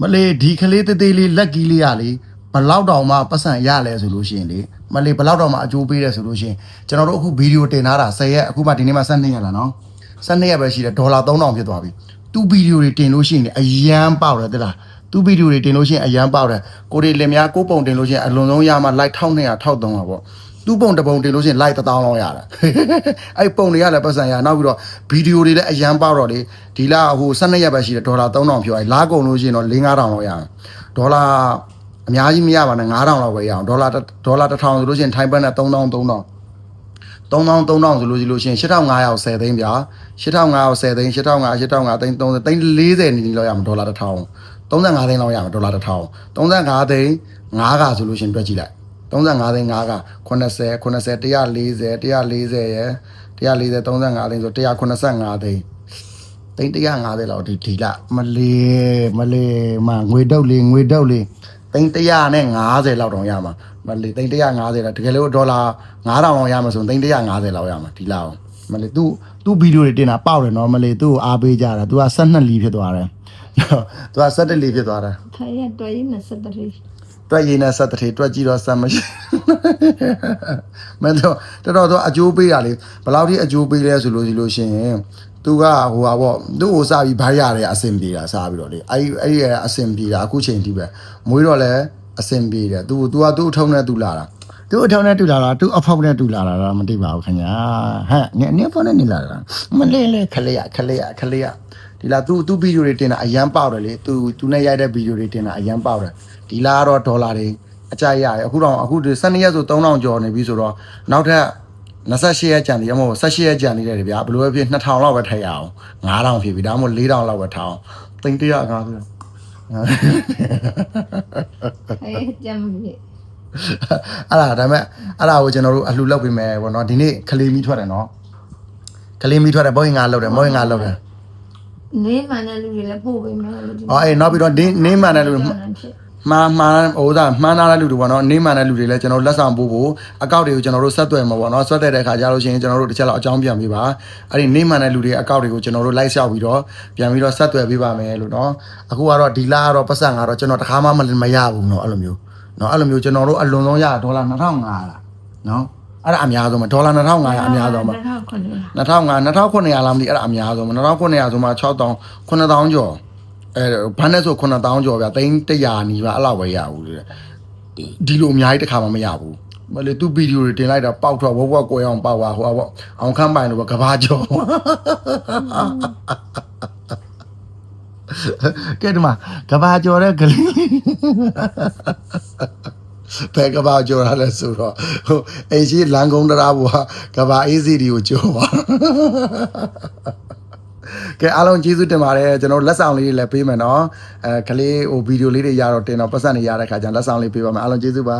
မလေးဒီကလေးသေးသေးလေးလက်ကီးလေးရလေဘလောက်တောင်မှပတ်စံရလဲဆိုလို့ရှိရင်လေမလေးဘလောက်တောင်မှအကျိုးပေးတယ်ဆိုလို့ရှိရင်ကျွန်တော်တို့အခုဗီဒီယိုတင်ထားတာ10ရက်အခုမှဒီနေ့မှ12ရက်လာနော်12ရက်ပဲရှိတယ်ဒေါ်လာ3000ဖြစ်သွားပြီသူဗီဒီယိုတွေတင်လို့ရှိရင်လေအရန်ပေါက်တယ်တဲ့လားသူဗီဒီယိုတွေတင်လို့ရှိရင်အရန်ပေါက်တယ်ကိုရီလင်များကိုပုံတင်လို့ရှိရင်အလွန်ဆုံးရမှ like 1200 1300ပါပေါ့ သူ့ပုံတစ်ပုံတင်လို့ရှိရင် like 1000လောက်ရတာအဲ့ပုံတွေကလည်းပတ်စံရနောက်ပြီးတော့ဗီဒီယိုတွေလည်းအရန်ပေါက်တော့လေဒီလဟို12ရက်ပဲရှိတယ်ဒေါ်လာ3000ဖြောအဲ့လာကုန်လို့ရှိရင်တော့4 5000လောက်ရအောင်ဒေါ်လာအများကြီးမရပါနဲ့9000လောက်ပဲရအောင်ဒေါ်လာဒေါ်လာ1000ဆိုလို့ရှိရင်ထိုင်းဘတ်နဲ့3000 3000 3000 3000ဆိုလို့ရှိလို့ရှိရင်8500ရောက်10သိန်းဗျာ8500ရောက်10သိန်း8500 8500သိန်း30သိန်း40နီးနီးလောက်ရမှာဒေါ်လာ1000 35သိန်းလောက်ရမှာဒေါ်လာ1000 35သိန်း5ကဆိုလို့ရှိရင်တွက်ကြည့်လိုက် 35သိန်း5က80 80 140 140ရယ်140 35သိန်းဆို185သိန်းသိန်း150လောက်ဒီဒီလမလေးမလေးမငွေတုတ်လေးငွေတုတ်လေးသိန်း150လောက်တောင်ရမှာမလေးသိန်း150လောက်တကယ်လို့ဒေါ်လာ9000လောက်ရမှာဆိုရင်သိန်း150လောက်ရမှာဒီလအောင်မလေး तू तू ဗီဒီယိုတွေတင်တာပေါက်တယ်နော်မလေး तू ကိုအားပေးကြတာ तू က12လီဖြစ်သွားတယ် तू က17လီဖြစ်သွားတယ် ထိုင်ရတွေ့ရင်ဆက် တရီတွက်ရည်နဲ့ဆက်တထေတွက်ကြည့်တော့ဆက်မရှိမင်းတို့တော်တော်တော့အကျိုးပေးတာလေဘယ်လောက်ထိအကျိုးပေးလဲဆိုလို့ရှိလို့ရှိရင်သူကဟိုဟာပေါ့သူ့ကိုစပြီးဘာရရတယ်အဆင်ပြေတာစပြီးတော့လေအဲ့အဲ့ဒီအဆင်ပြေတာအခုချိန်ထိပဲမွေးတော့လဲအဆင်ပြေတယ်သူသူကသူ့အထုံးနဲ့သူလာတာသူ့အထုံးနဲ့တူလာတာသူ့အဖောက်နဲ့တူလာတာတော့မသိပါဘူးခင်ဗျာဟဲ့နင်နင်ဖုန်းနဲ့နေလာတာမလေးလေခလေးရခလေးရခလေးရ ဒီလားသူသူဗီဒီယိုတွေတင်တာအရန်ပေါက်တယ်လေသူသူနဲ့ရိုက်တဲ့ဗီဒီယိုတွေတင်တာအရန်ပေါက်တယ်ဒီလားကတော့ဒေါ်လာတွေအကြိုက်ရတယ်အခုတော့အခုဒီ12ရက်ဆို3000ကျော်နေပြီဆိုတော့နောက်ထပ်28ရက်ကြံသေးရမဟုတ်18ရက်ကြံသေးတယ်ဗျာဘယ်လိုပဲဖြစ်2000လောက်ပဲထည့်ရအောင်9000ဖြစ်ပြီဒါမှမဟုတ်4000လောက်ပဲထားအောင်သိန်း150အဲကြမ်းမြေအဲ့ဒါဒါပေမဲ့အဲ့ဒါကိုကျွန်တော်တို့အလှလောက်ပေးမယ်ပေါ့နော်ဒီနေ့ကလေးမီးထွက်တယ်နော်ကလေးမီးထွက်တယ်ဘောရင်ငါလောက်တယ်ဘောရင်ငါလောက်တယ် နေမှန်တဲ့လူတွေလည်းပို့ပေးမယ်လို့ဒီအော်အေးနောက်ပြီးတော့နေနေမှန်တဲ့လူတွေဖြစ်မှားမှားဟိုဒါမှန်းသားတဲ့လူတွေပေါ့နော်နေမှန်တဲ့လူတွေလည်းကျွန်တော်တို့လက်ဆောင်ပို့ဖို့အကောက်တွေကိုကျွန်တော်တို့ဆက်သွယ်မှာပေါ့နော်ဆက်သွယ်တဲ့အခါကျလို့ရှိရင်ကျွန်တော်တို့တစ်ချက်လောက်အကြောင်းပြန်ပေးပါအဲ့ဒီနေမှန်တဲ့လူတွေအကောက်တွေကိုကျွန်တော်တို့လိုက်လျှောက်ပြီးတော့ပြန်ပြီးတော့ဆက်သွယ်ပေးပါမယ်လို့နော်အခုကတော့ဒီလာကတော့ပတ်စံကတော့ကျွန်တော်တခါမှမရဘူးနော်အဲ့လိုမျိုးနော်အဲ့လိုမျိုးကျွန်တော်တို့အလွန်ဆုံးရဒေါ်လာ2500လားနော် အဲ့ဒါအများဆုံးပဲဒေါ်လာ2500အများဆုံးပဲ2009 2005 2900လားမသိအဲ့ဒါအများဆုံးပဲ2900ဆိုမှ6000 9000ကျော်အဲဘန်းနဲ့ဆို9000ကျော်ဗျာသိန်း100နီးပါအဲ့လောက်ပဲရဘူးလေဒီလိုအများကြီးတစ်ခါမှမရဘူးမလေသူဗီဒီယိုတွေတင်လိုက်တာပေါက်ထွက်ဝက်ဝက်ကွယ်အောင်ပေါက်သွားဟိုပေါ့အောင်ခမ်းပိုင်လို့ပဲကဘာကျော်ကဲဒီမှာကဘာကျော်တဲ့ကလေး ဘယ်ကဘာကျော်ရလဲဆိုတော့ဟိုအိမ်ရှိလမ်းကုန်းတရားဘောကဘာအေးစီဒီကိုကျော်ပါကဲအားလုံးကျေးဇူးတင်ပါတယ်ကျွန်တော်လက်ဆောင်လေးတွေလည်းပေးမယ်နော်အဲကလေးဟိုဗီဒီယိုလေးတွေရတော့တင်တော့ပတ်စံနေရတဲ့ခါကျရင်လက်ဆောင်လေးပေးပါမယ်အားလုံးကျေးဇူးပါ